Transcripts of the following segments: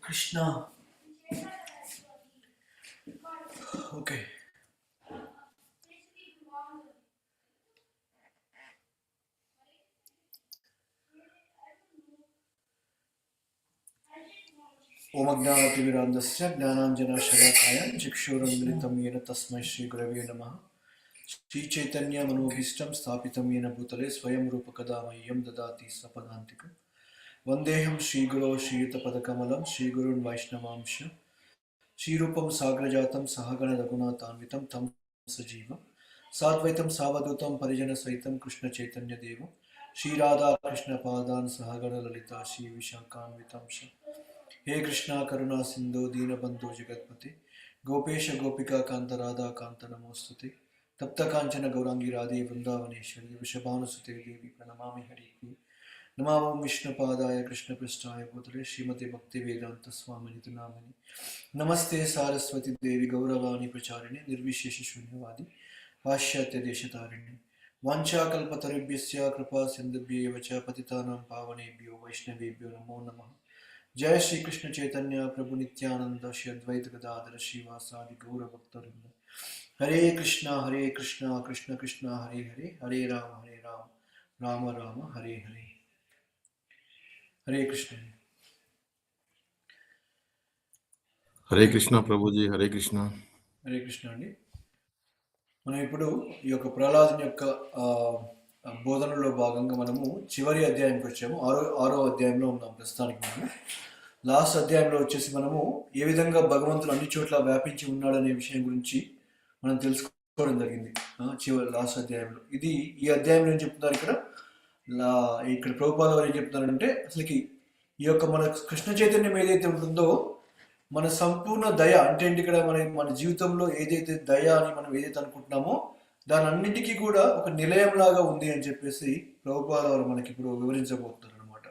Krishna. Okay. ओमज्ञानतिविरान्दस्य ज्ञानाञ्जनाशलाकाय चक्षुरं मिलितं येन तस्मै श्रीगुरवे नमः శ్రీచైతన్య మనోభీష్టం స్థాపితమైన భూతలే స్వయం రూపకదామయ్యం దదాతి సపదాంతికం. వందేహం శ్రీగురో శ్రీయుతపదకమలం శ్రీగురున్ వైష్ణవాంశ. శ్రీరూపం సాగ్రజాతం సహగణ రఘునాథాన్వితం తం సజీవం. సాద్వైతం సావధూతం పరిజన సహితం కృష్ణ చైతన్య దేవం. శ్రీరాధాకృష్ణ పాదాన్ సహగణ లలిత శ్రీ విశాఖాన్వితాంశ హే కృష్ణ కరుణా సింధు దీనబంధు జగత్పతి. గోపేశ గోపికా కాంత రాధాకాంత నమోస్తుతే. தப்தகாஞ்சன கௌராங்கி ராதே விருந்தாவனேஸ்வரி விஷபானுசுதே தேவி நமாமி ஹரிக்கு நமாவோம் விஷ்ணு பாதாய கிருஷ்ண பிருஷ்டாய புத்திரே ஸ்ரீமதி பக்தி வேதாந்த சுவாமினி திருநாமணி நமஸ்தே சாரஸ்வதி தேவி கௌரவாணி பிரச்சாரிணி நிர்விசேஷ சூன்யவாதி பாஷ்யாத்திய தேசதாரிணி வாஞ்சா கல்பத்தருபியஸ்ய கிருபா சிந்துபியேவ ச பதிதானாம் பாவனேபியோ வைஷ்ணவேபியோ நமோ நம ஜெய ஸ்ரீ கிருஷ்ண சைதன்யா பிரபு நித்யானந்த ஸ்ரீ அத்வைத கதாதர ஸ்ரீவாசாதி கௌரபக்தருந்த హరే కృష్ణ హరే కృష్ణ కృష్ణ కృష్ణ హరే హరే హరే రామ హరే రామ రామ రామ హరే హరే. హరే కృష్ణ. హరే కృష్ణ ప్రభుజీ హరే కృష్ణ. హరే కృష్ణ అండి. మనం ఇప్పుడు ఈ యొక్క ప్రహ్లాదుని యొక్క బోధనలో భాగంగా మనము చివరి అధ్యాయానికి వచ్చాము. ఆరో ఆరో అధ్యాయంలో ఉన్నాం ప్రస్తుతానికి మనము. లాస్ట్ అధ్యాయంలో వచ్చేసి మనము ఏ విధంగా భగవంతుడు అన్ని చోట్ల వ్యాపించి ఉన్నాడనే విషయం గురించి మనం తెలుసుకోవడం జరిగింది. చివరి లాస్ట్ అధ్యాయంలో. ఇది ఈ అధ్యాయంలో ఏం చెప్తున్నారు ఇక్కడ. లా ఇక్కడ ప్రభుపాద వారు ఏం చెప్తున్నారంటే అసలుకి ఈ యొక్క మన కృష్ణ చైతన్యం ఏదైతే ఉంటుందో మన సంపూర్ణ దయ అంటే ఏంటి ఇక్కడ మన మన జీవితంలో ఏదైతే దయ అని మనం ఏదైతే అనుకుంటున్నామో దాని అన్నిటికీ కూడా ఒక నిలయం లాగా ఉంది అని చెప్పేసి ప్రభుపాద వారు మనకి ఇప్పుడు వివరించబోతున్నారు అనమాట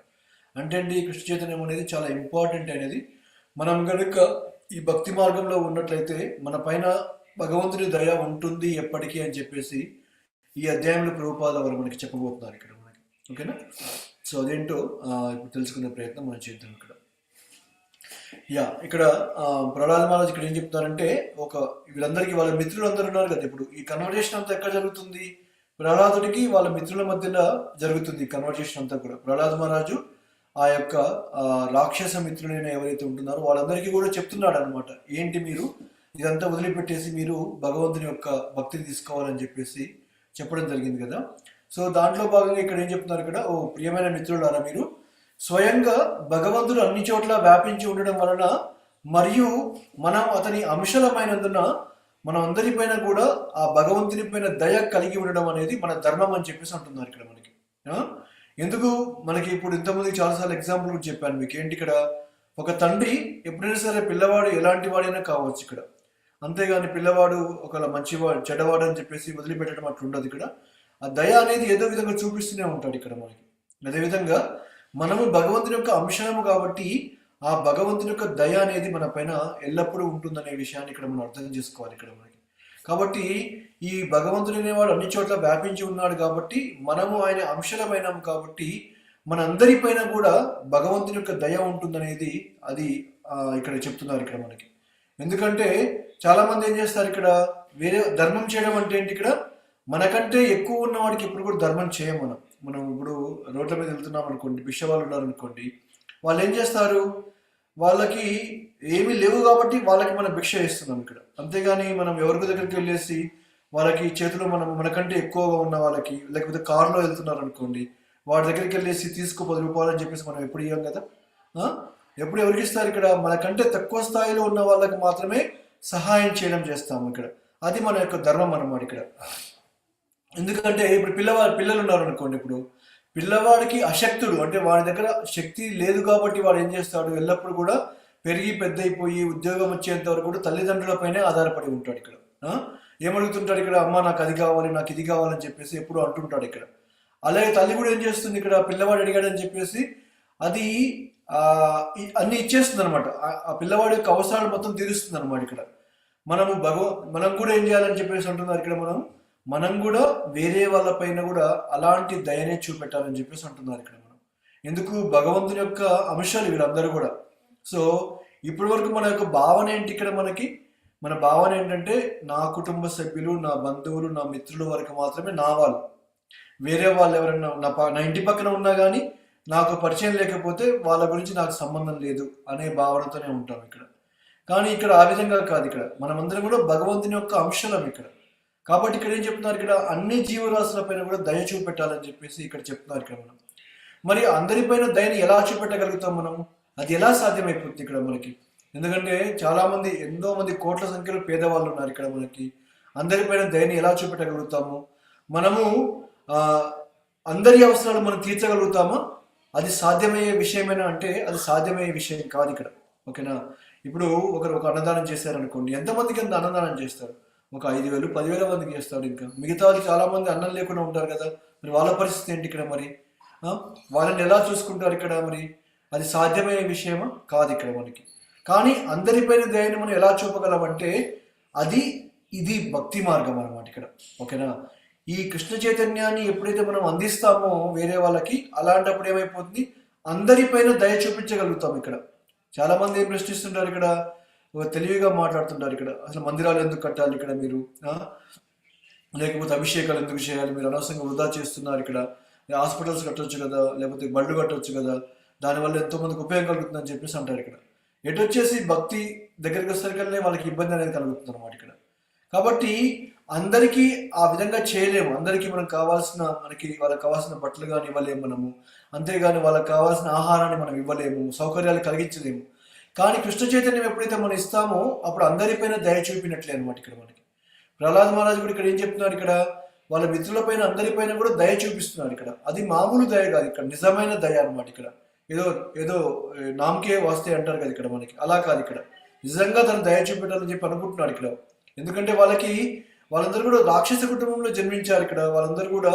అంటే అండి కృష్ణ చైతన్యం అనేది చాలా ఇంపార్టెంట్ అనేది. మనం కనుక ఈ భక్తి మార్గంలో ఉన్నట్లయితే మన పైన భగవంతుని దయ ఉంటుంది ఎప్పటికీ అని చెప్పేసి ఈ అధ్యాయంలో ప్రభుపాద వారు మనకి చెప్పబోతున్నారు ఇక్కడ మనకి. ఓకేనా? సో అదేంటో ఇప్పుడు తెలుసుకునే ప్రయత్నం మనం చేద్దాం ఇక్కడ. యా ఇక్కడ ఆ, మహారాజ్ ఇక్కడ ఏం చెప్తారంటే ఒక వీళ్ళందరికీ వాళ్ళ మిత్రులు అందరూ ఉన్నారు కదా ఇప్పుడు. ఈ కన్వర్జేషన్ అంతా ఎక్కడ జరుగుతుంది? ప్రహ్లాదుడికి వాళ్ళ మిత్రుల మధ్యన జరుగుతుంది కన్వర్జేషన్ అంతా కూడా. ప్రహ్లాద్ మహారాజు ఆ యొక్క రాక్షస మిత్రులైన ఎవరైతే ఉంటున్నారో వాళ్ళందరికీ కూడా చెప్తున్నాడు అనమాట ఏంటి మీరు? ఇదంతా వదిలిపెట్టేసి మీరు భగవంతుని యొక్క భక్తిని తీసుకోవాలని చెప్పేసి చెప్పడం జరిగింది కదా. సో దాంట్లో భాగంగా ఇక్కడ ఏం చెప్తున్నారు ఇక్కడ? ఓ ప్రియమైన మిత్రులారా మీరు స్వయంగా భగవంతుడు అన్ని చోట్ల వ్యాపించి ఉండడం వలన మరియు మనం అతని అంశలమైనందున మనం అందరిపైన కూడా ఆ భగవంతుని పైన దయ కలిగి ఉండడం అనేది మన ధర్మం అని చెప్పేసి అంటున్నారు ఇక్కడ మనకి. ఎందుకు? మనకి ఇప్పుడు ఇంతమంది చాలాసార్లు ఎగ్జాంపుల్ కూడా చెప్పాను మీకు. ఏంటి ఇక్కడ? ఒక తండ్రి ఎప్పుడైనా సరే పిల్లవాడు ఎలాంటి వాడైనా కావచ్చు ఇక్కడ. అంతేగాని పిల్లవాడు ఒకవేళ మంచివాడు చెడ్డవాడు అని చెప్పేసి వదిలిపెట్టడం అట్లా ఉండదు ఇక్కడ. ఆ దయ అనేది ఏదో విధంగా చూపిస్తూనే ఉంటాడు ఇక్కడ మనకి. అదేవిధంగా మనము భగవంతుని యొక్క అంశము కాబట్టి ఆ భగవంతుని యొక్క దయ అనేది మన పైన ఎల్లప్పుడూ ఉంటుందనే విషయాన్ని ఇక్కడ మనం అర్థం చేసుకోవాలి ఇక్కడ మనకి. కాబట్టి ఈ భగవంతుడు అనేవాడు అన్ని చోట్ల వ్యాపించి ఉన్నాడు కాబట్టి మనము ఆయన అంశలమైనాము కాబట్టి మనందరిపైన కూడా భగవంతుని యొక్క దయ ఉంటుందనేది అది ఇక్కడ చెప్తున్నారు ఇక్కడ మనకి. ఎందుకంటే చాలా మంది ఏం చేస్తారు ఇక్కడ? వేరే ధర్మం చేయడం అంటే ఏంటి ఇక్కడ? మనకంటే ఎక్కువ ఉన్న వాడికి ఎప్పుడు కూడా ధర్మం చేయం మనం. మనం ఇప్పుడు రోడ్ల మీద వెళ్తున్నాం అనుకోండి భిక్ష వాళ్ళు ఉన్నారు అనుకోండి వాళ్ళు ఏం చేస్తారు? వాళ్ళకి ఏమీ లేవు కాబట్టి వాళ్ళకి మనం భిక్ష ఇస్తున్నాం ఇక్కడ. అంతేగాని మనం ఎవరి దగ్గరికి వెళ్ళేసి వాళ్ళకి చేతిలో మనం మనకంటే ఎక్కువగా ఉన్న వాళ్ళకి లేకపోతే కారులో వెళ్తున్నారు అనుకోండి వాడి దగ్గరికి వెళ్ళేసి తీసుకో పది రూపాయలు అని చెప్పేసి మనం ఎప్పుడు ఇవ్వం కదా? ఎప్పుడు ఎవరికి ఇస్తారు ఇక్కడ? మనకంటే తక్కువ స్థాయిలో ఉన్న వాళ్ళకి మాత్రమే సహాయం చేయడం చేస్తాము ఇక్కడ. అది మన యొక్క ధర్మం అన్నమాట ఇక్కడ. ఎందుకంటే ఇప్పుడు పిల్లవాడు పిల్లలు ఉన్నారు అనుకోండి ఇప్పుడు. పిల్లవాడికి అశక్తుడు అంటే వాడి దగ్గర శక్తి లేదు కాబట్టి వాడు ఏం చేస్తాడు? ఎల్లప్పుడు కూడా పెరిగి పెద్ద అయిపోయి ఉద్యోగం వచ్చేంత వరకు కూడా తల్లిదండ్రులపైనే ఆధారపడి ఉంటాడు ఇక్కడ. ఏమడుగుతుంటాడు ఇక్కడ అమ్మ నాకు అది కావాలి నాకు ఇది కావాలని చెప్పేసి ఎప్పుడు అంటుంటాడు ఇక్కడ. అలాగే తల్లి కూడా ఏం చేస్తుంది ఇక్కడ? పిల్లవాడు అడిగాడని చెప్పేసి అది అన్ని ఇచ్చేస్తుంది అనమాట ఆ పిల్లవాడి యొక్క అవసరాలు మొత్తం తీరుస్తుంది అనమాట ఇక్కడ. మనము భగవ మనం కూడా ఏం చేయాలని చెప్పేసి అంటున్నారు ఇక్కడ మనం? మనం కూడా వేరే వాళ్ళపైన కూడా అలాంటి దయనే చూపెట్టాలని చెప్పేసి అంటున్నారు ఇక్కడ మనం. ఎందుకు? భగవంతుని యొక్క అంశాలు వీళ్ళందరూ కూడా. సో ఇప్పటి వరకు మన యొక్క భావన ఏంటి ఇక్కడ మనకి? మన భావన ఏంటంటే నా కుటుంబ సభ్యులు నా బంధువులు నా మిత్రుల వరకు మాత్రమే నా వాళ్ళు. వేరే వాళ్ళు ఎవరైనా నా ప- నా ఇంటి పక్కన ఉన్నా కానీ నాకు పరిచయం లేకపోతే వాళ్ళ గురించి నాకు సంబంధం లేదు అనే భావనతోనే ఉంటాం ఇక్కడ. కానీ ఇక్కడ ఆ విధంగా కాదు ఇక్కడ. మనమందరం కూడా భగవంతుని యొక్క అంశలం ఇక్కడ. కాబట్టి ఇక్కడ ఏం చెప్తున్నారు ఇక్కడ? అన్ని జీవరాశుల పైన కూడా దయ చూపెట్టాలని చెప్పేసి ఇక్కడ చెప్తున్నారు ఇక్కడ మనం. మరి అందరిపైన దయని ఎలా చూపెట్టగలుగుతాం మనం? అది ఎలా సాధ్యమైపోతుంది ఇక్కడ మనకి? ఎందుకంటే చాలామంది ఎంతో మంది కోట్ల సంఖ్యలో పేదవాళ్ళు ఉన్నారు ఇక్కడ మనకి. అందరిపైన దయని ఎలా చూపెట్టగలుగుతాము? మనము అందరి అవసరాలు మనం తీర్చగలుగుతామా? అది సాధ్యమయ్యే విషయమేనా అంటే అది సాధ్యమయ్యే విషయం కాదు ఇక్కడ. ఓకేనా? ఇప్పుడు ఒకరు ఒక అన్నదానం చేశారనుకోండి ఎంతమందికి ఎంత అన్నదానం చేస్తారు? ఒక ఐదు వేలు పదివేల మందికి చేస్తారు ఇంకా. మిగతా వాళ్ళు చాలామంది అన్నం లేకుండా ఉంటారు కదా మరి వాళ్ళ పరిస్థితి ఏంటి ఇక్కడ మరి? వాళ్ళని ఎలా చూసుకుంటారు ఇక్కడ మరి? అది సాధ్యమయ్యే విషయమా? కాదు ఇక్కడ మనకి. కానీ అందరిపైన దయని మనం ఎలా చూపగలమంటే అది ఇది భక్తి మార్గం అన్నమాట ఇక్కడ. ఓకేనా? ఈ కృష్ణ చైతన్యాన్ని ఎప్పుడైతే మనం అందిస్తామో వేరే వాళ్ళకి అలాంటప్పుడు ఏమైపోతుంది? అందరిపైన దయ చూపించగలుగుతాం ఇక్కడ. చాలామంది ఏం ప్రశ్నిస్తుంటారు ఇక్కడ? తెలివిగా మాట్లాడుతుంటారు ఇక్కడ. అసలు మందిరాలు ఎందుకు కట్టాలి ఇక్కడ మీరు? లేకపోతే అభిషేకాలు ఎందుకు చేయాలి? మీరు అనవసరంగా వృధా చేస్తున్నారు ఇక్కడ. హాస్పిటల్స్ కట్టొచ్చు కదా? లేకపోతే బళ్ళు కట్టొచ్చు కదా? దానివల్ల ఎంతో మందికి ఉపయోగం కలుగుతుందని చెప్పేసి అంటారు ఇక్కడ. ఎటు వచ్చేసి భక్తి దగ్గరికి వచ్చేసరికల్నే వాళ్ళకి ఇబ్బంది అనేది కలుగుతుంది అనమాట ఇక్కడ. కాబట్టి అందరికీ ఆ విధంగా చేయలేము. అందరికీ మనం కావాల్సిన మనకి వాళ్ళకి కావాల్సిన బట్టలు కానీ ఇవ్వలేము మనము. అంతేగాని వాళ్ళకి కావాల్సిన ఆహారాన్ని మనం ఇవ్వలేము సౌకర్యాలు కలిగించలేము. కానీ కృష్ణ చైతన్యం ఎప్పుడైతే మనం ఇస్తామో అప్పుడు అందరిపైన దయ చూపినట్లే అనమాట ఇక్కడ మనకి. ప్రహ్లాద్ మహారాజు కూడా ఇక్కడ ఏం చెప్తున్నారు ఇక్కడ? వాళ్ళ మిత్రులపైన అందరిపైన కూడా దయ చూపిస్తున్నారు ఇక్కడ. అది మామూలు దయ కాదు ఇక్కడ. నిజమైన దయ అన్నమాట ఇక్కడ. ఏదో ఏదో నామకే వాస్తే అంటారు కదా ఇక్కడ మనకి. అలా కాదు ఇక్కడ. నిజంగా తను దయ చూపెట్టాలని చెప్పి అనుకుంటున్నాడు ఇక్కడ. ఎందుకంటే వాళ్ళకి వాళ్ళందరూ కూడా రాక్షస కుటుంబంలో జన్మించారు ఇక్కడ. వాళ్ళందరూ కూడా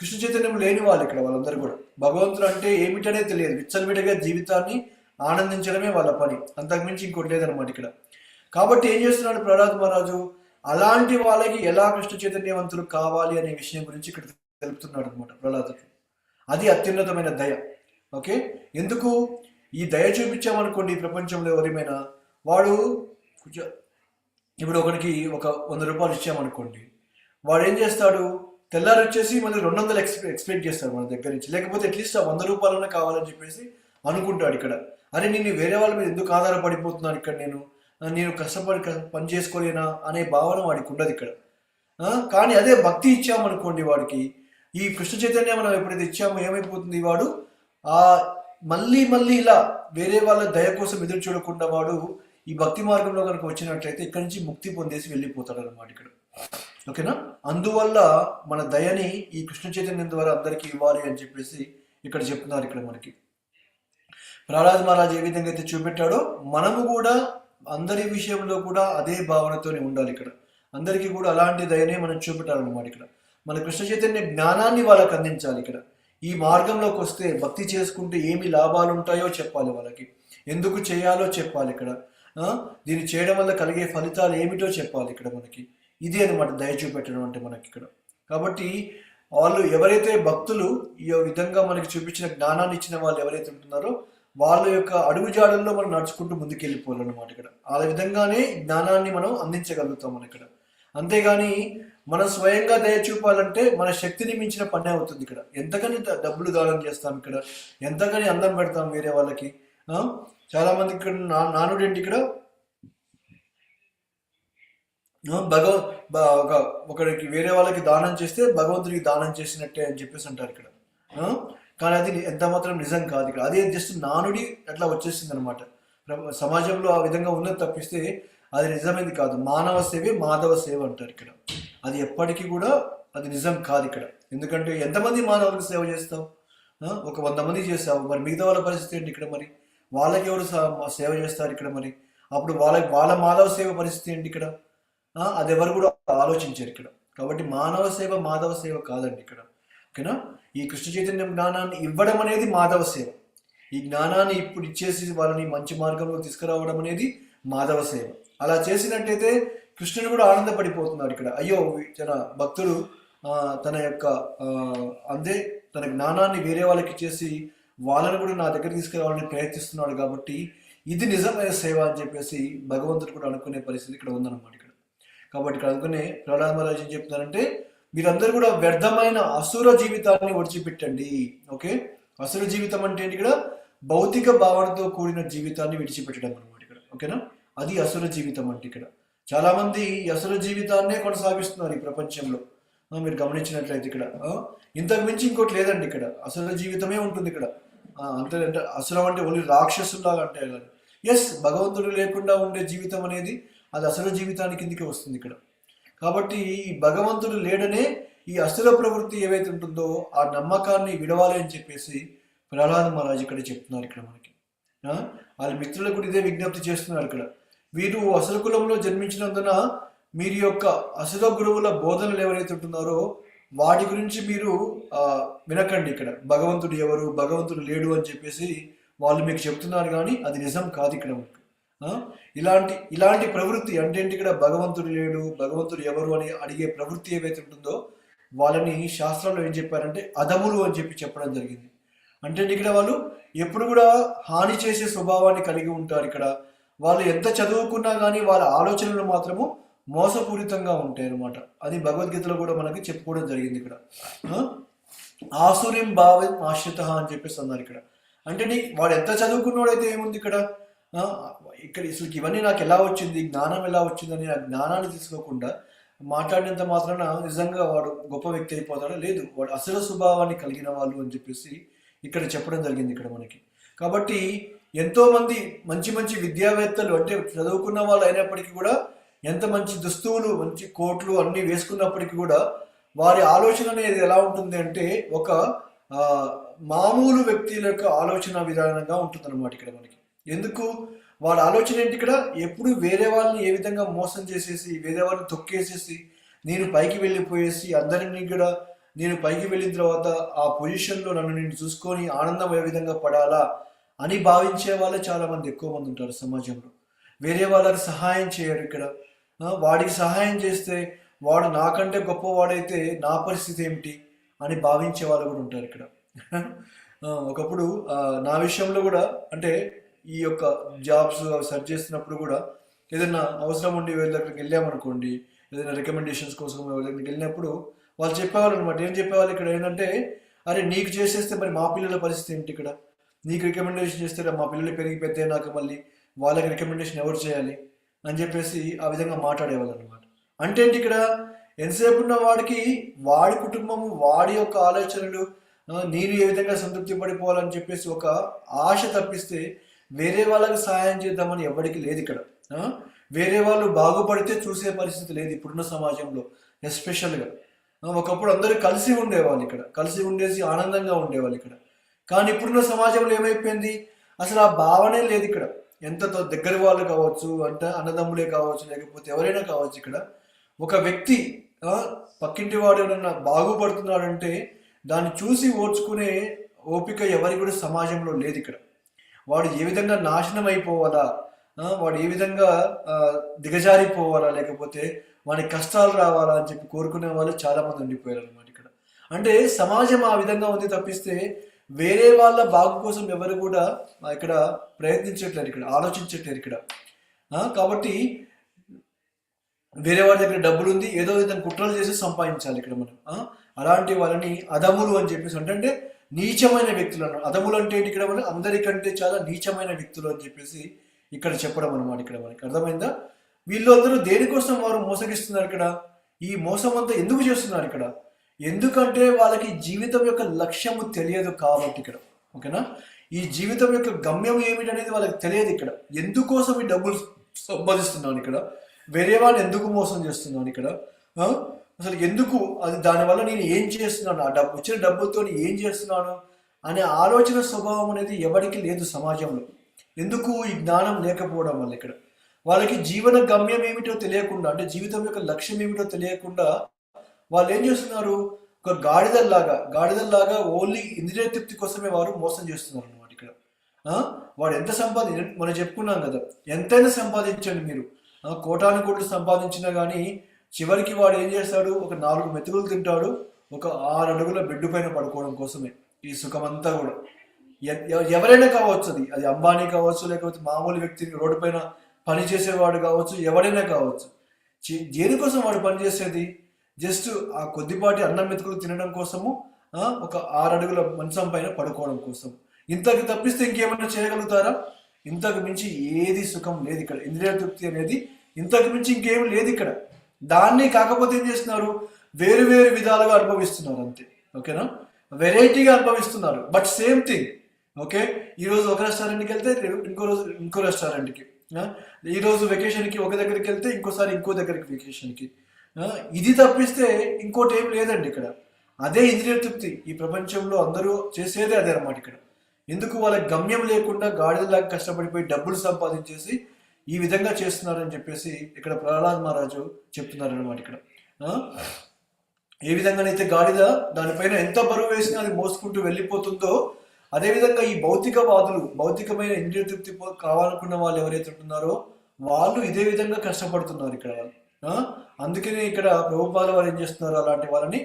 కృష్ణ చైతన్యం లేని వాళ్ళు ఇక్కడ వాళ్ళందరూ కూడా. భగవంతుడు అంటే ఏమిటనే తెలియదు. విచ్చలవిడిగా జీవితాన్ని ఆనందించడమే వాళ్ళ పని. అంతకుమించి ఇంకోటి లేదనమాట ఇక్కడ. కాబట్టి ఏం చేస్తున్నాడు ప్రహ్లాద్ మహారాజు? అలాంటి వాళ్ళకి ఎలా కృష్ణ చైతన్యవంతులు కావాలి అనే విషయం గురించి ఇక్కడ తెలుపుతున్నాడు అనమాట ప్రహ్లాదుడు. అది అత్యున్నతమైన దయ. ఓకే? ఎందుకు? ఈ దయ చూపించామనుకోండి ప్రపంచంలో ఎవరిమైనా. వాడు ఇప్పుడు ఒకరికి ఒక వంద రూపాయలు ఇచ్చామనుకోండి వాడు ఏం చేస్తాడు? తెల్లారి వచ్చేసి మళ్ళీ రెండు వందలు ఎక్స్పె ఎక్స్పెక్ట్ చేస్తాడు మన దగ్గర నుంచి. లేకపోతే అట్లీస్ట్ ఆ వంద రూపాయలన్నా కావాలని చెప్పేసి అనుకుంటాడు ఇక్కడ. అరే నేను వేరే వాళ్ళ మీద ఎందుకు ఆధారపడిపోతున్నాను ఇక్కడ నేను? నేను కష్టపడి పని చేసుకోలేనా అనే భావన వాడికి ఉండదు ఇక్కడ. కానీ అదే భక్తి ఇచ్చామనుకోండి వాడికి ఈ కృష్ణ చైతన్యం మనం ఎప్పుడైతే ఇచ్చామో ఏమైపోతుంది వాడు? ఆ మళ్ళీ మళ్ళీ ఇలా వేరే వాళ్ళ దయ కోసం ఎదురు చూడకుండా వాడు ఈ భక్తి మార్గంలో కనుక వచ్చినట్లయితే ఇక్కడి నుంచి ముక్తి పొందేసి వెళ్ళిపోతాడు అనమాట ఇక్కడ. ఓకేనా? అందువల్ల మన దయని ఈ కృష్ణ చైతన్యం ద్వారా అందరికీ ఇవ్వాలి అని చెప్పేసి ఇక్కడ చెప్తున్నారు ఇక్కడ మనకి. ప్రహ్లాద్ మహారాజ్ ఏ విధంగా అయితే చూపెట్టాడో మనము కూడా అందరి విషయంలో కూడా అదే భావనతోనే ఉండాలి ఇక్కడ. అందరికీ కూడా అలాంటి దయనే మనం చూపెట్టాలన్నమాట ఇక్కడ. మన కృష్ణ చైతన్య జ్ఞానాన్ని వాళ్ళకి అందించాలి ఇక్కడ. ఈ మార్గంలోకి వస్తే భక్తి చేసుకుంటే ఏమి లాభాలు ఉంటాయో చెప్పాలి వాళ్ళకి. ఎందుకు చేయాలో చెప్పాలి ఇక్కడ. దీన్ని చేయడం వల్ల కలిగే ఫలితాలు ఏమిటో చెప్పాలి ఇక్కడ మనకి. ఇది అనమాట దయ చూపెట్టడం అంటే మనకి ఇక్కడ. కాబట్టి వాళ్ళు ఎవరైతే భక్తులు ఈ విధంగా మనకి చూపించిన జ్ఞానాన్ని ఇచ్చిన వాళ్ళు ఎవరైతే ఉంటున్నారో వాళ్ళ యొక్క అడుగుజాడల్లో మనం నడుచుకుంటూ ముందుకెళ్ళిపోవాలన్నమాట ఇక్కడ. ఆ విధంగానే జ్ఞానాన్ని మనం అందించగలుగుతాం మనం ఇక్కడ. అంతేగాని మనం స్వయంగా దయ చూపాలంటే మన శక్తిని మించిన పని అవుతుంది ఇక్కడ. ఎంతకని డబ్బులు దానం చేస్తాం ఇక్కడ. ఎంతకని అందం పెడతాం వేరే వాళ్ళకి. చాలామంది చాలా మంది ఇక్కడ నా నానుడు ఏంటి ఇక్కడ భగవ ఒక ఒకరికి వేరే వాళ్ళకి దానం చేస్తే భగవంతుడికి దానం చేసినట్టే అని చెప్పేసి అంటారు ఇక్కడ. కానీ అది ఎంత మాత్రం నిజం కాదు ఇక్కడ. అదే జస్ట్ నానుడి అట్లా వచ్చేసింది అనమాట సమాజంలో ఆ విధంగా ఉన్నది తప్పిస్తే అది నిజమైంది కాదు. మానవ సేవే మాధవ సేవ అంటారు ఇక్కడ. అది ఎప్పటికీ కూడా అది నిజం కాదు ఇక్కడ. ఎందుకంటే ఎంతమంది మానవులకు సేవ చేస్తావు? ఒక వంద మంది చేస్తావు మరి మిగతా వాళ్ళ పరిస్థితి ఏంటి ఇక్కడ మరి? వాళ్ళకి ఎవరు సేవ చేస్తారు ఇక్కడ మరి? అప్పుడు వాళ్ళ వాళ్ళ మాధవ సేవ పరిస్థితి ఏంటి ఇక్కడ? అది ఎవరు కూడా ఆలోచించారు ఇక్కడ. కాబట్టి మానవ సేవ మాధవ సేవ కాదండి ఇక్కడ. ఓకేనా? ఈ కృష్ణ చైతన్యం జ్ఞానాన్ని ఇవ్వడం అనేది మాధవ సేవ. ఈ జ్ఞానాన్ని ఇప్పుడు ఇచ్చేసి వాళ్ళని మంచి మార్గంలో తీసుకురావడం అనేది మాధవ సేవ. అలా చేసినట్టయితే కృష్ణుడు కూడా ఆనందపడిపోతున్నాడు ఇక్కడ. అయ్యో తన భక్తుడు తన యొక్క అందే తన జ్ఞానాన్ని వేరే వాళ్ళకి ఇచ్చేసి వాళ్ళని కూడా నా దగ్గర తీసుకురావాలని ప్రయత్నిస్తున్నాడు కాబట్టి ఇది నిజమైన సేవ అని చెప్పేసి భగవంతుడు కూడా అనుకునే పరిస్థితి ఇక్కడ ఉందన్నమాట ఇక్కడ. కాబట్టి ఇక్కడ అనుకునే ప్రహ్లాద మహారాజ్ ఏం చెప్తున్నారంటే మీరందరూ కూడా వ్యర్థమైన అసుర జీవితాన్ని విడిచిపెట్టండి. ఓకే? అసుర జీవితం అంటే ఏంటి ఇక్కడ? భౌతిక భావనతో కూడిన జీవితాన్ని విడిచిపెట్టడం అనమాట ఇక్కడ. ఓకేనా? అది అసుర జీవితం అంటే ఇక్కడ. చాలా మంది ఈ అసుర జీవితాన్నే కొనసాగిస్తున్నారు ఈ ప్రపంచంలో. మీరు గమనించినట్లయితే ఇక్కడ. ఇంతకు మించి ఇంకోటి లేదండి ఇక్కడ. అసుర జీవితమే ఉంటుంది ఇక్కడ. అంతే అంటే అసురం అంటే ఓన్లీ రాక్షసులాగా అంటే ఎస్ భగవంతుడు లేకుండా ఉండే జీవితం అనేది అది అసుర జీవితానికి కిందికి వస్తుంది ఇక్కడ. కాబట్టి ఈ భగవంతుడు లేడనే ఈ అసుర ప్రవృత్తి ఏవైతే ఉంటుందో ఆ నమ్మకాన్ని విడవాలి అని చెప్పేసి ప్రహ్లాద మహారాజ్ ఇక్కడ చెప్తున్నారు ఇక్కడ మనకి. వాళ్ళ మిత్రులకు కూడా ఇదే విజ్ఞప్తి చేస్తున్నారు ఇక్కడ. వీరు అసలు కులంలో జన్మించినందున మీరు యొక్క అసుర గురువుల బోధనలు ఎవరైతే ఉంటున్నారో వాటి గురించి మీరు వినకండి ఇక్కడ. భగవంతుడు ఎవరు భగవంతుడు లేడు అని చెప్పేసి వాళ్ళు మీకు చెప్తున్నారు కానీ అది నిజం కాదు ఇక్కడ మీకు ఇలాంటి ఇలాంటి ప్రవృత్తి అంటేంటి ఇక్కడ? భగవంతుడు లేడు భగవంతుడు ఎవరు అని అడిగే ప్రవృత్తి ఏవైతే ఉంటుందో వాళ్ళని శాస్త్రంలో ఏం చెప్పారంటే అధములు అని చెప్పి చెప్పడం జరిగింది. అంటే ఇక్కడ వాళ్ళు? ఎప్పుడు కూడా హాని చేసే స్వభావాన్ని కలిగి ఉంటారు ఇక్కడ. వాళ్ళు ఎంత చదువుకున్నా కానీ వాళ్ళ ఆలోచనలు మాత్రము మోసపూరితంగా ఉంటాయి అనమాట అది భగవద్గీతలో కూడా మనకి చెప్పుకోవడం జరిగింది ఇక్కడ. ఆసుర్యం భావం ఆశ్రిత అని చెప్పేసి అన్నారు ఇక్కడ. అంటే నీ వాడు ఎంత చదువుకున్నాడైతే ఏముంది ఇక్కడ? ఇక్కడ అసలు ఇవన్నీ నాకు ఎలా వచ్చింది? జ్ఞానం ఎలా వచ్చిందని ఆ జ్ఞానాన్ని తీసుకోకుండా మాట్లాడినంత మాత్రాన నిజంగా వాడు గొప్ప వ్యక్తి అయిపోతాడా? లేదు. వాడు అసలు స్వభావాన్ని కలిగిన వాళ్ళు అని చెప్పేసి ఇక్కడ చెప్పడం జరిగింది ఇక్కడ మనకి. కాబట్టి ఎంతో మంది మంచి మంచి విద్యావేత్తలు అంటే చదువుకున్న వాళ్ళు అయినప్పటికీ కూడా ఎంత మంచి దుస్తువులు మంచి కోట్లు అన్ని వేసుకున్నప్పటికీ కూడా వారి ఆలోచన అనేది ఎలా ఉంటుంది అంటే ఒక మామూలు వ్యక్తుల యొక్క ఆలోచన విధానంగా ఉంటుంది అనమాట ఇక్కడ మనకి. ఎందుకు? వాళ్ళ ఆలోచన ఏంటి ఇక్కడ? ఎప్పుడు వేరే వాళ్ళని ఏ విధంగా మోసం చేసేసి వేరే వాళ్ళని తొక్కేసేసి నేను పైకి వెళ్ళిపోయేసి అందరినీ కూడా నేను పైకి వెళ్ళిన తర్వాత ఆ పొజిషన్లో నన్ను నేను చూసుకొని ఆనందం ఏ విధంగా పడాలా అని భావించే వాళ్ళే చాలా మంది ఎక్కువ మంది ఉంటారు సమాజంలో. వేరే వాళ్ళకి సహాయం చేయరు ఇక్కడ. వాడికి సహాయం చేస్తే వాడు నాకంటే గొప్పవాడైతే నా పరిస్థితి ఏమిటి అని భావించే వాళ్ళు కూడా ఉంటారు ఇక్కడ. ఒకప్పుడు నా విషయంలో కూడా అంటే ఈ యొక్క జాబ్స్ అవి సెర్చ్ చేస్తున్నప్పుడు కూడా ఏదైనా అవసరం ఉండి వీళ్ళ దగ్గరికి వెళ్ళామనుకోండి ఏదైనా రికమెండేషన్స్ కోసం వాళ్ళ దగ్గరికి వెళ్ళినప్పుడు వాళ్ళు చెప్పేవాళ్ళు అనమాట ఏం చెప్పేవాళ్ళు ఇక్కడ ఏంటంటే అరే నీకు చేసేస్తే మరి మా పిల్లల పరిస్థితి ఏంటి ఇక్కడ? నీకు రికమెండేషన్ చేస్తే మా పిల్లలు పెరిగి పెద్ద నాకు మళ్ళీ వాళ్ళకి రికమెండేషన్ ఎవరు చేయాలి? అని చెప్పేసి ఆ విధంగా మాట్లాడేవాళ్ళు అనమాట అంటే ఏంటి ఇక్కడ? ఎంతసేపు ఉన్న వాడికి వాడి కుటుంబము వాడి యొక్క ఆలోచనలు నేను ఏ విధంగా సంతృప్తి పడిపోవాలని చెప్పేసి ఒక ఆశ తప్పిస్తే వేరే వాళ్ళకి సహాయం చేద్దామని ఎవరికి లేదు ఇక్కడ. వేరే వాళ్ళు బాగుపడితే చూసే పరిస్థితి లేదు ఇప్పుడున్న సమాజంలో ఎస్పెషల్గా. ఒకప్పుడు అందరూ కలిసి ఉండేవాళ్ళు ఇక్కడ. కలిసి ఉండేసి ఆనందంగా ఉండేవాళ్ళు ఇక్కడ. కానీ ఇప్పుడున్న సమాజంలో ఏమైపోయింది? అసలు ఆ భావనే లేదు ఇక్కడ. ఎంత దగ్గర వాళ్ళు కావచ్చు అంటే అన్నదమ్ములే కావచ్చు లేకపోతే ఎవరైనా కావచ్చు ఇక్కడ ఒక వ్యక్తి పక్కింటి వాడు ఎవరైనా బాగుపడుతున్నాడంటే దాన్ని చూసి ఓడ్చుకునే ఓపిక ఎవరికి కూడా సమాజంలో లేదు ఇక్కడ. వాడు ఏ విధంగా నాశనం అయిపోవాలా వాడు ఏ విధంగా దిగజారిపోవాలా? లేకపోతే వాడి కష్టాలు రావాలా అని చెప్పి కోరుకునే వాళ్ళు చాలా మంది ఉండిపోయారు అనమాట ఇక్కడ. అంటే సమాజం ఆ విధంగా ఉంది తప్పిస్తే వేరే వాళ్ళ బాగు కోసం ఎవరు కూడా ఇక్కడ ప్రయత్నించట్లేరు ఇక్కడ ఆలోచించట్లేరు ఇక్కడ. కాబట్టి వేరే వాడి దగ్గర డబ్బులు ఉంది ఏదో విధంగా కుట్రలు చేసి సంపాదించాలి ఇక్కడ మనం. అలాంటి వాళ్ళని అదములు అని చెప్పేసి అంటే నీచమైన వ్యక్తులు అన్నారు అదములు అంటే ఇక్కడ మనం? అందరికంటే చాలా నీచమైన వ్యక్తులు అని చెప్పేసి ఇక్కడ చెప్పడం అనమాట ఇక్కడ మనకి. అర్థమైందా? వీళ్ళు అందరూ దేనికోసం వారు మోసగిస్తున్నారు ఇక్కడ? ఈ మోసం అంతా ఎందుకు చేస్తున్నారు ఇక్కడ? ఎందుకంటే వాళ్ళకి జీవితం యొక్క లక్ష్యము తెలియదు కాబట్టి ఇక్కడ. ఓకేనా? ఈ జీవితం యొక్క గమ్యం ఏమిటనేది వాళ్ళకి తెలియదు ఇక్కడ. ఎందుకోసం ఈ డబ్బులు సంపాదిస్తున్నాను ఇక్కడ? వేరే వాళ్ళు ఎందుకు మోసం చేస్తున్నాను ఇక్కడ? అసలు ఎందుకు? అది దానివల్ల నేను ఏం చేస్తున్నాను? ఆ డబ్బు వచ్చిన డబ్బుతో ఏం చేస్తున్నాను? అనే ఆలోచన స్వభావం అనేది ఎవరికి లేదు సమాజంలో. ఎందుకు ఈ జ్ఞానం లేకపోవడం వల్ల ఇక్కడ? వాళ్ళకి జీవన గమ్యం ఏమిటో తెలియకుండా అంటే జీవితం యొక్క లక్ష్యం ఏమిటో తెలియకుండా వాళ్ళు ఏం చేస్తున్నారు? ఒక గాడిదల్లాగా గాడిదల్లాగా ఓన్లీ ఇంద్రియ తృప్తి కోసమే వారు మోసం చేస్తున్నారు అనమాట ఇక్కడ. వాడు ఎంత సంపాది మనం చెప్పుకున్నాం కదా ఎంతైనా సంపాదించండి మీరు. కోటాను కోట్లు సంపాదించినా కానీ చివరికి వాడు ఏం చేస్తాడు? ఒక నాలుగు మెతుకులు తింటాడు. ఒక ఆరు అడుగుల బెడ్ పైన పడుకోవడం కోసమే. ఈ సుఖమంతా కూడా. ఎవరైనా కావచ్చు అది. అది అంబానీ కావచ్చు లేకపోతే మామూలు వ్యక్తి రోడ్డు పైన పని చేసేవాడు కావచ్చు ఎవరైనా కావచ్చు. దేనికోసం వాడు పనిచేసేది జస్ట్ ఆ కొద్దిపాటి అన్నం మెతుకులు తినడం కోసము ఒక ఆరు అడుగుల మంచం పైన పడుకోవడం కోసం. ఇంతకు తప్పిస్తే ఇంకేమైనా చేయగలుగుతారా? ఇంతకు మించి ఏది సుఖం లేదు ఇక్కడ. ఇంద్రియ తృప్తి అనేది ఇంతకు మించి ఇంకేం లేదు ఇక్కడ. దాన్ని కాకపోతే ఏం చేస్తున్నారు? వేరు వేరు విధాలుగా అనుభవిస్తున్నారు అంతే. ఓకేనా? వెరైటీగా అనుభవిస్తున్నారు. But same thing. ఓకే? ఈ రోజు ఒక రెస్టారెంట్కి వెళ్తే ఇంకో రోజు ఇంకో రెస్టారెంట్కి. ఈరోజు ఈ రోజు వెకేషన్కి ఒక దగ్గరికి వెళ్తే ఇంకోసారి ఇంకో దగ్గరికి వెకేషన్కి ఇది తప్పిస్తే ఇంకోటి ఏం లేదండి ఇక్కడ. అదే ఇంద్రియ తృప్తి. ఈ ప్రపంచంలో అందరూ చేసేదే అదే అనమాట ఇక్కడ. ఎందుకు వాళ్ళకి గమ్యం లేకుండా గాడిదలాగా కష్టపడిపోయి డబ్బులు సంపాదించేసి ఈ విధంగా చేస్తున్నారని చెప్పేసి ఇక్కడ ప్రహ్లాద్ మహారాజు చెప్తున్నారు అనమాట ఇక్కడ ఏ విధంగానైతే గాడిద దానిపైన ఎంత బరువు వేసినా అది మోసుకుంటూ వెళ్ళిపోతుందో అదేవిధంగా ఈ భౌతికవాదులు భౌతికమైన ఇంద్రియ తృప్తి కావాలనుకున్న వాళ్ళు ఎవరైతే ఉంటున్నారో వాళ్ళు ఇదే విధంగా కష్టపడుతున్నారు ఇక్కడ. వాళ్ళు అందుకనే ఇక్కడ ప్రభుపాల వారు ఏం చేస్తున్నారు? అలాంటి వాళ్ళని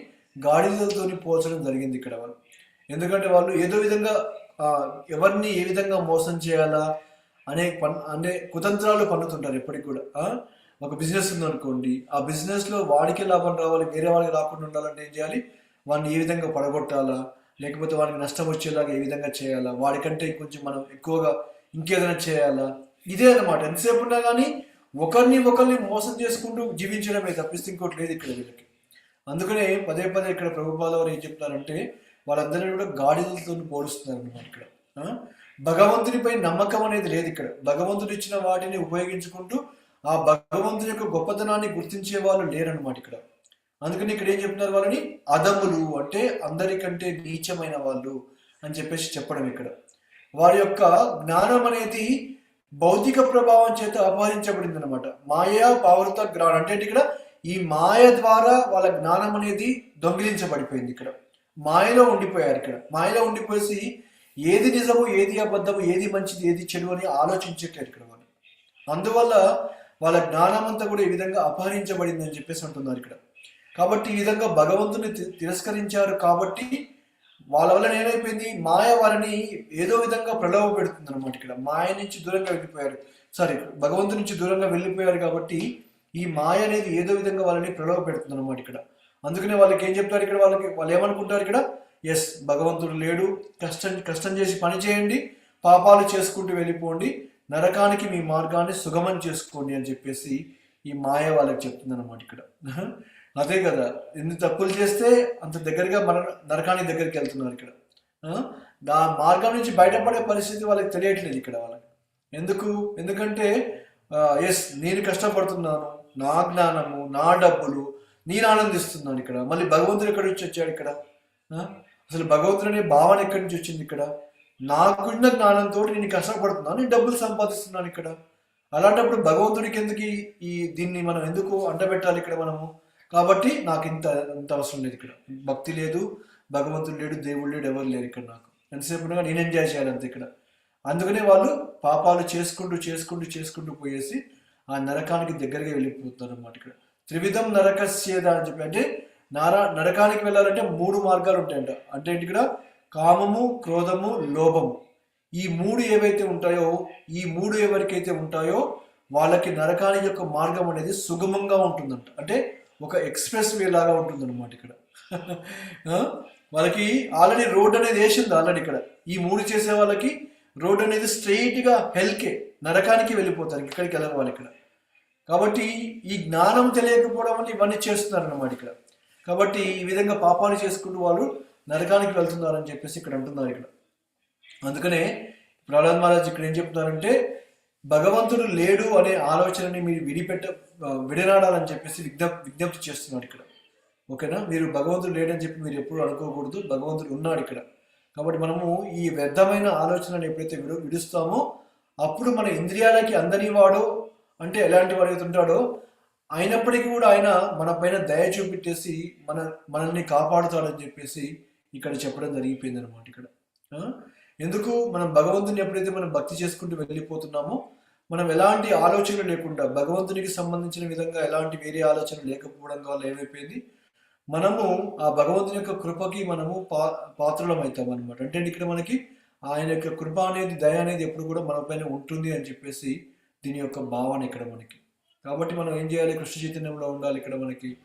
గాడిదలతోని పోల్చడం జరిగింది ఇక్కడ వాళ్ళు. ఎందుకంటే వాళ్ళు ఏదో విధంగా ఎవరిని ఏ విధంగా మోసం చేయాలా అనే పన్ అనే కుతంత్రాలు పన్నుతుంటారు ఎప్పటికి కూడా. ఒక బిజినెస్ ఉందనుకోండి ఆ బిజినెస్లో వాడికి లాభం రావాలి వేరే వాళ్ళకి రాకుండా ఉండాలంటే ఏం చేయాలి? వాడిని ఏ విధంగా పడగొట్టాలా? లేకపోతే వాడికి నష్టం వచ్చేలాగా ఏ విధంగా చేయాలా? వాడికంటే కొంచెం మనం ఎక్కువగా ఇంకేదైనా చేయాలా? ఇదే అన్నమాట. ఎంతసేపు ఉన్నా కానీ ఒకరిని ఒకరిని మోసం చేసుకుంటూ జీవించడమే తప్పిస్తే ఇంకోటి లేదు ఇక్కడ వీళ్ళకి. అందుకనే పదే పదే ఇక్కడ ప్రభుపాద వారు ఏం చెప్తున్నారంటే వాళ్ళందరినీ కూడా గాడిదలతో పోలుస్తున్నారు అనమాట ఇక్కడ భగవంతునిపై నమ్మకం అనేది లేదు ఇక్కడ. భగవంతుడు ఇచ్చిన వాటిని ఉపయోగించుకుంటూ ఆ భగవంతుని యొక్క గొప్పతనాన్ని గుర్తించే వాళ్ళు లేరనమాట ఇక్కడ. అందుకని ఇక్కడ ఏం చెప్తున్నారు వాళ్ళని? అదములు అంటే అందరికంటే నీచమైన వాళ్ళు అని చెప్పేసి చెప్పడం ఇక్కడ. వారి యొక్క జ్ఞానం అనేది భౌతిక ప్రభావం చేత అపహరించబడింది అనమాట మాయా పావృత జ్ఞానం. అంటే ఇక్కడ? ఈ మాయ ద్వారా వాళ్ళ జ్ఞానం అనేది దొంగిలించబడిపోయింది ఇక్కడ. మాయలో ఉండిపోయారు ఇక్కడ. మాయలో ఉండిపోయి ఏది నిజము ఏది అబద్ధము ఏది మంచిది ఏది చెడు అని ఆలోచించట్లేదు ఇక్కడ వాళ్ళు. అందువల్ల వాళ్ళ జ్ఞానం అంతా కూడా ఈ విధంగా అపహరించబడింది అని చెప్పేసి అంటున్నారు ఇక్కడ. కాబట్టి ఈ విధంగా భగవంతుని తి- తిరస్కరించారు కాబట్టి వాళ్ళ వల్ల ఏమైపోయింది మాయ వారిని ఏదో విధంగా ప్రలోభ పెడుతుంది అనమాట ఇక్కడ. మాయ నుంచి దూరంగా వెళ్ళిపోయారు. సారీ భగవంతు నుంచి దూరంగా వెళ్ళిపోయారు కాబట్టి ఈ మాయ అనేది ఏదో విధంగా వాళ్ళని ప్రలోభ పెడుతుంది అనమాట ఇక్కడ. అందుకనే వాళ్ళకి ఏం చెప్తారు ఇక్కడ వాళ్ళకి? వాళ్ళు ఏమనుకుంటారు ఇక్కడ? ఎస్ భగవంతుడు లేడు. కష్టం కష్టం చేసి పని చేయండి. పాపాలు చేసుకుంటూ వెళ్ళిపోండి. నరకానికి మీ మార్గాన్ని సుగమం చేసుకోండి అని చెప్పేసి ఈ మాయ వాళ్ళకి చెప్తుంది అనమాట ఇక్కడ. అదే కదా ఎన్ని తప్పులు చేస్తే అంత దగ్గరగా మన నరకానికి దగ్గరికి వెళ్తున్నారు ఇక్కడ. దా మార్గం నుంచి బయటపడే పరిస్థితి వాళ్ళకి తెలియట్లేదు ఇక్కడ వాళ్ళకి. ఎందుకు? ఎందుకంటే ఎస్ నేను కష్టపడుతున్నాను నా జ్ఞానము నా డబ్బులు నేను ఆనందిస్తున్నాను ఇక్కడ. మళ్ళీ భగవంతుడు ఎక్కడి నుంచి వచ్చాడు ఇక్కడ? అసలు భగవంతుడు అనే భావన ఎక్కడి నుంచి వచ్చింది ఇక్కడ? నాకున్న జ్ఞానంతో నేను కష్టపడుతున్నాను నేను డబ్బులు సంపాదిస్తున్నాను ఇక్కడ. అలాంటప్పుడు భగవంతుడికి ఎందుకు ఈ- ఈ దీన్ని మనం ఎందుకు అంటబెట్టాలి ఇక్కడ మనము? కాబట్టి నాకు ఇంత ఇంత అవసరం లేదు ఇక్కడ. భక్తి లేదు భగవంతుడు లేడు దేవుడు లేడు ఎవరు లేరు ఇక్కడ నాకు. ఎంతసేపు ఉన్నా నేను ఎంజాయ్ చేయాలి అంతే ఇక్కడ. అందుకనే వాళ్ళు పాపాలు చేసుకుంటూ చేసుకుంటూ చేసుకుంటూ పోయేసి ఆ నరకానికి దగ్గరగా వెళ్ళిపోతున్నారు అన్నమాట ఇక్కడ. త్రివిధం నరకస్యేద అని చెప్పి అంటే నారా నరకానికి వెళ్ళాలంటే మూడు మార్గాలు ఉంటాయంట. అంటే ఏంటి ఇక్కడ? కామము క్రోధము లోభము. ఈ మూడు ఏవైతే ఉంటాయో ఈ మూడు ఎవరికైతే ఉంటాయో వాళ్ళకి నరకానికి యొక్క మార్గం అనేది సుగమంగా ఉంటుందంట. అంటే ఒక ఎక్స్ప్రెస్ వే లాగా ఉంటుంది అనమాట ఇక్కడ వాళ్ళకి ఆల్రెడీ రోడ్ అనేది వేసింది ఆల్రెడీ ఇక్కడ. ఈ మూడు చేసే వాళ్ళకి రోడ్ అనేది స్ట్రెయిట్గా హెల్కే నరకానికి వెళ్ళిపోతారు ఇక్కడికి వెళ్ళరు వాళ్ళు ఇక్కడ. కాబట్టి ఈ జ్ఞానం తెలియకపోవడం వల్ల ఇవన్నీ చేస్తున్నారు అన్నమాట ఇక్కడ. కాబట్టి ఈ విధంగా పాపాలు చేసుకుంటూ వాళ్ళు నరకానికి వెళ్తున్నారని చెప్పేసి ఇక్కడ అంటున్నారు ఇక్కడ. అందుకనే ప్రహ్లాద్ మహారాజ్ ఇక్కడ ఏం చెప్తున్నారంటే భగవంతుడు లేడు అనే ఆలోచనని మీరు విడిపెట్ట విడనాడాలని చెప్పేసి విజ్ఞప్ విజ్ఞప్తి చేస్తున్నాడు ఇక్కడ. ఓకేనా? మీరు భగవంతుడు లేడని చెప్పి మీరు ఎప్పుడు అనుకోకూడదు. భగవంతుడు ఉన్నాడు ఇక్కడ. కాబట్టి మనము ఈ వ్యర్థమైన ఆలోచనను ఎప్పుడైతే విడు విడుస్తామో అప్పుడు మన ఇంద్రియాలకి అందని వాడు అంటే ఎలాంటి వాడు అయితే ఉంటాడో అయినప్పటికీ కూడా ఆయన మన పైన దయ చూపెట్టేసి మన మనల్ని కాపాడుతాడని చెప్పేసి ఇక్కడ చెప్పడం జరిగిపోయింది అనమాట ఇక్కడ ఎందుకు మనం భగవంతుని ఎప్పుడైతే మనం భక్తి చేసుకుంటూ వెళ్ళిపోతున్నామో మనం ఎలాంటి ఆలోచనలు లేకుండా భగవంతునికి సంబంధించిన విధంగా ఎలాంటి వేరే ఆలోచన లేకపోవడం వల్ల ఏమైపోయింది? మనము ఆ భగవంతుని యొక్క కృపకి మనము పా పాత్రలం అవుతాం అనమాట అంటే ఇక్కడ మనకి ఆయన యొక్క కృప అనేది దయ అనేది ఎప్పుడు కూడా మన పైన ఉంటుంది అని చెప్పేసి దీని యొక్క భావన ఇక్కడ మనకి. కాబట్టి మనం ఏం చేయాలి? కృష్ణ చైతన్యంలో ఉండాలి ఇక్కడ మనకి.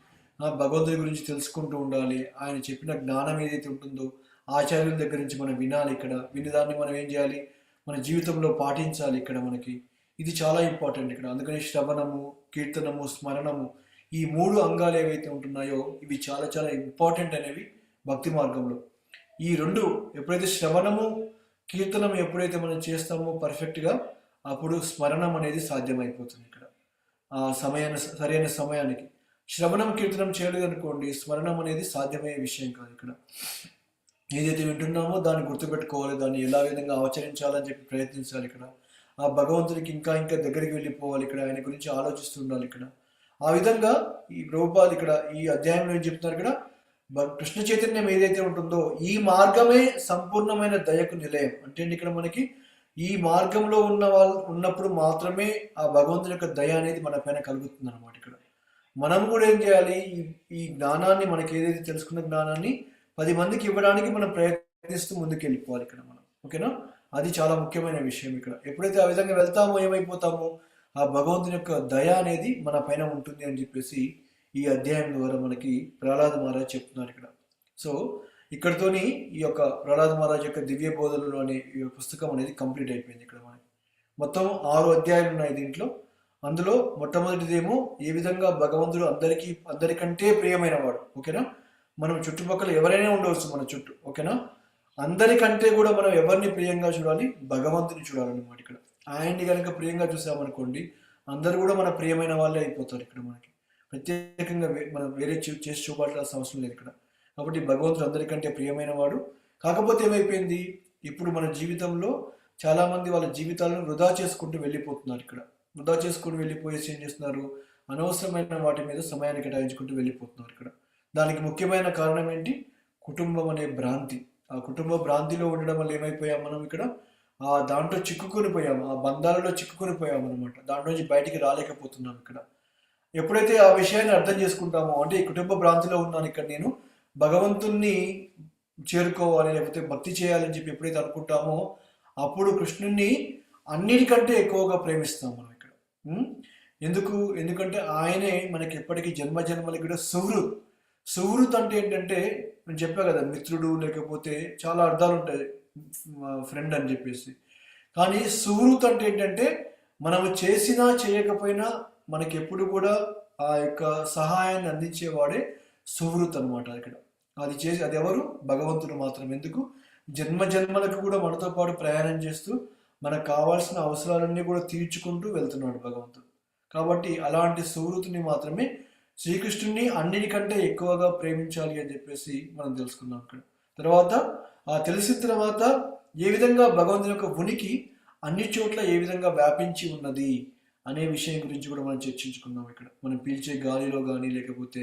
ఆ భగవంతుడి గురించి తెలుసుకుంటూ ఉండాలి. ఆయన చెప్పిన జ్ఞానం ఏదైతే ఉంటుందో ఆచార్యుల దగ్గర నుంచి మనం వినాలి ఇక్కడ. విని దాన్ని మనం ఏం చేయాలి? మన జీవితంలో పాటించాలి ఇక్కడ మనకి. ఇది చాలా ఇంపార్టెంట్ ఇక్కడ. అందుకని శ్రవణము కీర్తనము స్మరణము ఈ మూడు అంగాలు ఏవైతే ఉంటున్నాయో ఇవి చాలా చాలా ఇంపార్టెంట్ అనేవి భక్తి మార్గంలో. ఈ రెండు ఎప్పుడైతే శ్రవణము కీర్తనం ఎప్పుడైతే మనం చేస్తామో పర్ఫెక్ట్గా అప్పుడు స్మరణం అనేది సాధ్యమైపోతుంది ఇక్కడ. ఆ సమయాన్ని సరైన సమయానికి. శ్రవణం కీర్తనం చేయలేదు అనుకోండి స్మరణం అనేది సాధ్యమయ్యే విషయం కాదు ఇక్కడ. ఏదైతే వింటున్నామో దాన్ని గుర్తుపెట్టుకోవాలి దాన్ని ఎలా విధంగా ఆచరించాలని చెప్పి ప్రయత్నించాలి ఇక్కడ. ఆ భగవంతుడికి ఇంకా ఇంకా దగ్గరికి వెళ్ళిపోవాలి ఇక్కడ ఆయన గురించి ఆలోచిస్తుండాలి ఇక్కడ. ఆ విధంగా ఈ ప్రభుపాలు ఇక్కడ ఈ అధ్యాయంలో ఏం చెప్తున్నారు ఇక్కడ? భ- కృష్ణ చైతన్యం ఏదైతే ఉంటుందో ఈ మార్గమే సంపూర్ణమైన దయకు నిలయం. అంటే ఇక్కడ మనకి? ఈ మార్గంలో ఉన్న వాళ్ళు ఉన్నప్పుడు మాత్రమే ఆ భగవంతుని యొక్క దయ అనేది మన పైన కలుగుతుంది అనమాట ఇక్కడ. మనం కూడా ఏం చేయాలి? ఈ ఈ జ్ఞానాన్ని మనకి ఏదైతే తెలుసుకున్న జ్ఞానాన్ని పది మందికి ఇవ్వడానికి మనం ప్రయత్నిస్తూ ముందుకెళ్ళిపోవాలి ఇక్కడ మనం. ఓకేనా? అది చాలా ముఖ్యమైన విషయం ఇక్కడ. ఎప్పుడైతే ఆ విధంగా వెళ్తామో ఏమైపోతామో ఆ భగవంతుని యొక్క దయ అనేది మన పైన ఉంటుంది అని చెప్పేసి ఈ అధ్యాయం ద్వారా మనకి ప్రహ్లాద్ మహారాజ్ చెప్తున్నారు ఇక్కడ. సో ఇక్కడతోని ఈ యొక్క ప్రహ్లాద్ మహారాజ్ యొక్క దివ్య బోధనలు అనే ఈ పుస్తకం అనేది కంప్లీట్ అయిపోయింది ఇక్కడ మనకి. మొత్తం ఆరు అధ్యాయాలు ఉన్నాయి దీంట్లో. అందులో మొట్టమొదటిదేమో ఏ విధంగా భగవంతుడు అందరికీ అందరికంటే ప్రియమైన వాడు ఓకేనా? మనం చుట్టుపక్కల ఎవరైనా ఉండవచ్చు మన చుట్టూ ఓకేనా? అందరికంటే కూడా మనం ఎవరిని ప్రియంగా చూడాలి? భగవంతుని చూడాలన్నమాట ఇక్కడ. ఆయన్ని కనుక ప్రియంగా చూసామనుకోండి అందరూ కూడా మన ప్రియమైన వాళ్ళే అయిపోతారు ఇక్కడ మనకి. ప్రత్యేకంగా మనం వేరే చేసి చూపాల్సిన అవసరం లేదు ఇక్కడ. కాబట్టి భగవంతుడు అందరికంటే ప్రియమైన వాడు. కాకపోతే ఏమైపోయింది? ఇప్పుడు మన జీవితంలో చాలా మంది వాళ్ళ జీవితాలను వృధా చేసుకుంటూ వెళ్ళిపోతున్నారు ఇక్కడ. వృధా చేసుకుంటూ వెళ్ళిపోయేసి ఏం చేస్తున్నారు? అనవసరమైన వాటి మీద సమయాన్ని కేటాయించుకుంటూ వెళ్ళిపోతున్నారు ఇక్కడ. దానికి ముఖ్యమైన కారణం ఏంటి? కుటుంబం అనే భ్రాంతి. ఆ కుటుంబ భ్రాంతిలో ఉండడం వల్ల ఏమైపోయాం మనం ఇక్కడ? ఆ దాంట్లో చిక్కుకొని పోయాము ఆ బంధాలలో చిక్కుకొని పోయాం అనమాట దాంట్లో నుంచి బయటికి రాలేకపోతున్నాం ఇక్కడ. ఎప్పుడైతే ఆ విషయాన్ని అర్థం చేసుకుంటామో అంటే ఈ కుటుంబ భ్రాంతిలో ఉన్నాను ఇక్కడ నేను భగవంతుణ్ణి చేరుకోవాలి లేకపోతే భక్తి చేయాలని చెప్పి ఎప్పుడైతే అనుకుంటామో అప్పుడు కృష్ణుణ్ణి అన్నిటికంటే ఎక్కువగా ప్రేమిస్తాం మనం ఇక్కడ. ఎందుకు? ఎందుకంటే ఆయనే మనకి ఎప్పటికీ జన్మ జన్మలకి కూడా సుహృత్. సుహృత్ అంటే ఏంటంటే నేను చెప్పా కదా మిత్రుడు లేకపోతే చాలా అర్థాలు ఉంటాయి ఫ్రెండ్ అని చెప్పేసి. కానీ సుహృత్ అంటే ఏంటంటే మనము చేసినా చేయకపోయినా మనకి ఎప్పుడు కూడా ఆ యొక్క సహాయాన్ని అందించేవాడే సువృత్ అనమాట ఇక్కడ. అది చేసి అది ఎవరు? భగవంతుడు మాత్రం. ఎందుకు? జన్మ జన్మలకు కూడా మనతో పాటు ప్రయాణం చేస్తూ మనకు కావాల్సిన అవసరాలన్నీ కూడా తీర్చుకుంటూ వెళ్తున్నాడు భగవంతుడు. కాబట్టి అలాంటి సుహృతిని మాత్రమే శ్రీకృష్ణుని అన్నిటికంటే ఎక్కువగా ప్రేమించాలి అని చెప్పేసి మనం తెలుసుకున్నాం ఇక్కడ తర్వాత ఆ తెలిసిన తర్వాత ఏ విధంగా భగవంతుని యొక్క ఉనికి అన్ని చోట్ల ఏ విధంగా వ్యాపించి ఉన్నది అనే విషయం గురించి కూడా మనం చర్చించుకున్నాం ఇక్కడ. మనం పీల్చే గాలిలో కానీ లేకపోతే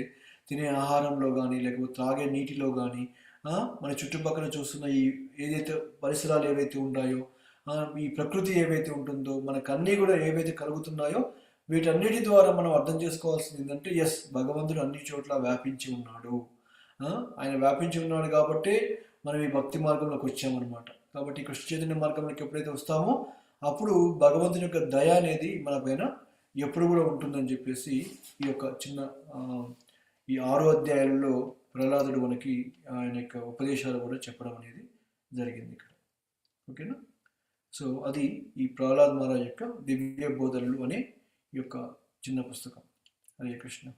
తినే ఆహారంలో కానీ లేకపోతే త్రాగే నీటిలో కానీ మన చుట్టుపక్కల చూస్తున్న ఈ ఏదైతే పరిసరాలు ఏవైతే ఉన్నాయో ఈ ప్రకృతి ఏవైతే ఉంటుందో మనకన్నీ కూడా ఏవైతే కలుగుతున్నాయో వీటన్నిటి ద్వారా మనం అర్థం చేసుకోవాల్సింది ఏంటంటే ఎస్ భగవంతుడు అన్ని చోట్ల వ్యాపించి ఉన్నాడు. ఆయన వ్యాపించి ఉన్నాడు కాబట్టి మనం ఈ భక్తి మార్గంలోకి వచ్చామన్నమాట. కాబట్టి కృష్ణ చైతన్య మార్గంలోకి ఎప్పుడైతే వస్తామో అప్పుడు భగవంతుని యొక్క దయ అనేది మన పైన ఎప్పుడు కూడా ఉంటుందని చెప్పేసి ఈ యొక్క చిన్న ఈ ఆరో అధ్యాయాలలో ప్రహ్లాదుడు మనకి ఆయన యొక్క ఉపదేశాలు కూడా చెప్పడం అనేది జరిగింది ఇక్కడ. ఓకేనా? సో అది ఈ ప్రహ్లాద్ మహారాజ్ యొక్క దివ్య బోధనలు అనే యొక్క చిన్న పుస్తకం. హరే కృష్ణ.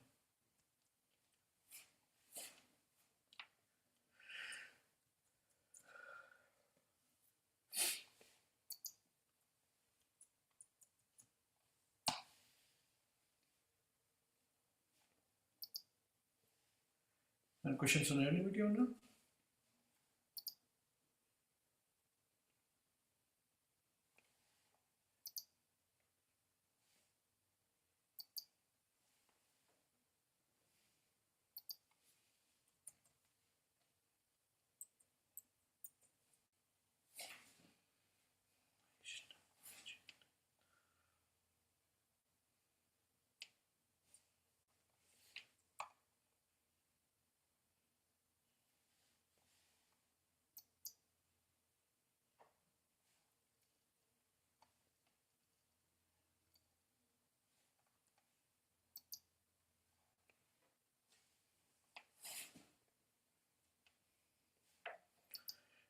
క్వశ్చన్స్ ఉన్నాయండి? మీకు ఏమన్నా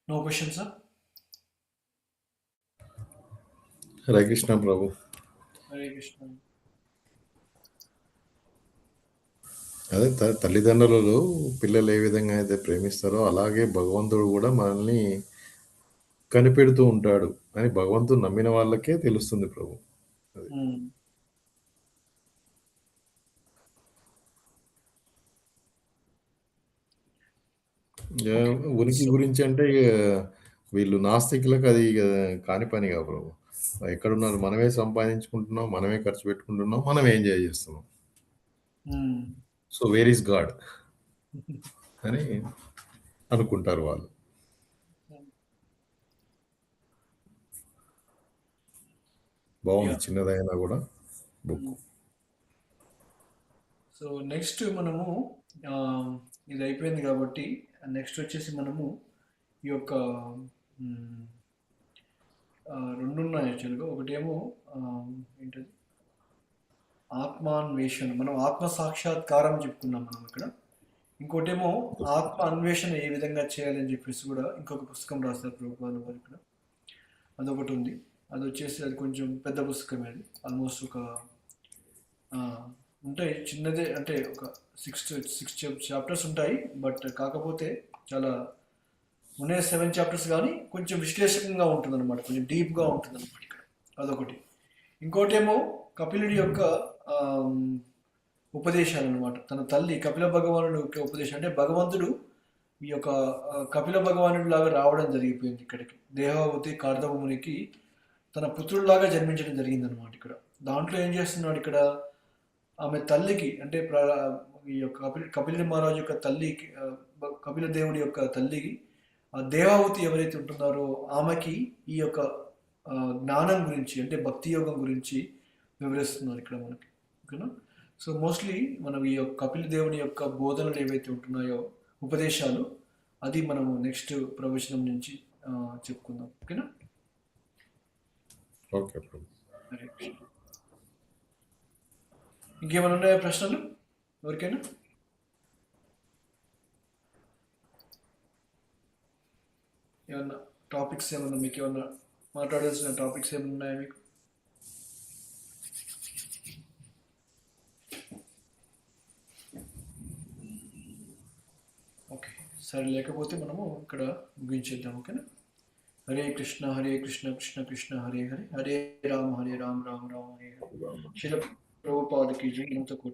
no question sir Hare Krishna Prabhu Hare Krishna అదే తల్లిదండ్రులు పిల్లలు ఏ విధంగా అయితే ప్రేమిస్తారో అలాగే భగవంతుడు కూడా మనల్ని కనిపెడుతూ ఉంటాడు. అని భగవంతుడు నమ్మిన వాళ్ళకే తెలుస్తుంది ప్రభు ఉనికి గురించి అంటే వీళ్ళు నాస్తికులకు అది కాని పని కాదు ప్రభు ఎక్కడున్నారు? మనమే సంపాదించుకుంటున్నాం మనమే ఖర్చు పెట్టుకుంటున్నాం మనం ఎంజాయ్ చేస్తున్నాం. సో వేర్ ఈస్ గాడ్ అని అనుకుంటారు వాళ్ళు. బాగుంది చిన్నదైనా కూడా బుక్. సో నెక్స్ట్ మనము ఇది అయిపోయింది కాబట్టి నెక్స్ట్ వచ్చేసి మనము ఈ యొక్క మ్, రెండు ఉన్నాయి యాక్చువల్గా ఒకటేమో ఆ, ఏంటది? ఆత్మాన్వేషణ. మనం ఆత్మ సాక్షాత్కారం చెప్పుకున్నాం మనం ఇక్కడ ఇంకోటేమో ఆత్మ అన్వేషణ ఏ విధంగా చేయాలని చెప్పేసి కూడా ఇంకొక పుస్తకం రాస్తారు ప్రభుత్వాల వారు ఇక్కడ. అదొకటి ఉంది. అది వచ్చేసి అది కొంచెం పెద్ద పుస్తకమే అది. ఆల్మోస్ట్ ఒక ఉంటాయి. చిన్నదే అంటే ఒక సిక్స్ సిక్స్ చాప్టర్స్ ఉంటాయి. బట్ కాకపోతే చాలా ఉన్నాయి సెవెన్ చాప్టర్స్ కానీ కొంచెం విశ్లేషకంగా ఉంటుంది అనమాట కొంచెం డీప్గా ఉంటుంది అనమాట ఇక్కడ. అదొకటి. ఇంకోటేమో కపిలుడి యొక్క ఉపదేశాలు అనమాట తన తల్లి కపిల భగవానుడి యొక్క ఉపదేశం. అంటే భగవంతుడు ఈ యొక్క కపిల భగవానుడి లాగా రావడం జరిగిపోయింది ఇక్కడికి. దేహావతి కార్దవమునికి తన పుత్రుడిలాగా జన్మించడం జరిగింది అనమాట ఇక్కడ. దాంట్లో ఏం చేస్తున్నాడు ఇక్కడ? ఆమె తల్లికి అంటే ఈ యొక్క కపిల కపిల మహారాజు యొక్క తల్లికి కపిల దేవుడి యొక్క తల్లికి ఆ దేవావతి ఎవరైతే ఉంటున్నారో ఆమెకి ఈ యొక్క జ్ఞానం గురించి అంటే భక్తి యోగం గురించి వివరిస్తున్నారు ఇక్కడ మనకి. ఓకేనా? సో మోస్ట్లీ మనం ఈ యొక్క కపిల దేవుని యొక్క బోధనలు ఏవైతే ఉంటున్నాయో ఉపదేశాలు అది మనము నెక్స్ట్ ప్రవచనం నుంచి చెప్పుకుందాం. ఓకేనా? ఓకే. ఇంకేమైనా ఉన్నాయా ప్రశ్నలు? ఎవరికైనా? ఏమన్నా టాపిక్స్ ఏమన్నా మీకు ఏమన్నా మాట్లాడాల్సిన టాపిక్స్ ఏమైనా ఉన్నాయా మీకు? ఓకే సరే లేకపోతే మనము ఇక్కడ ముగించేద్దాం ఓకేనా? హరే కృష్ణ హరే కృష్ణ కృష్ణ కృష్ణ హరే హరే. హరే రామ హరే రామ రామ రామ హరే హరే. శిల ప్రభుపాదకి జై ఇంత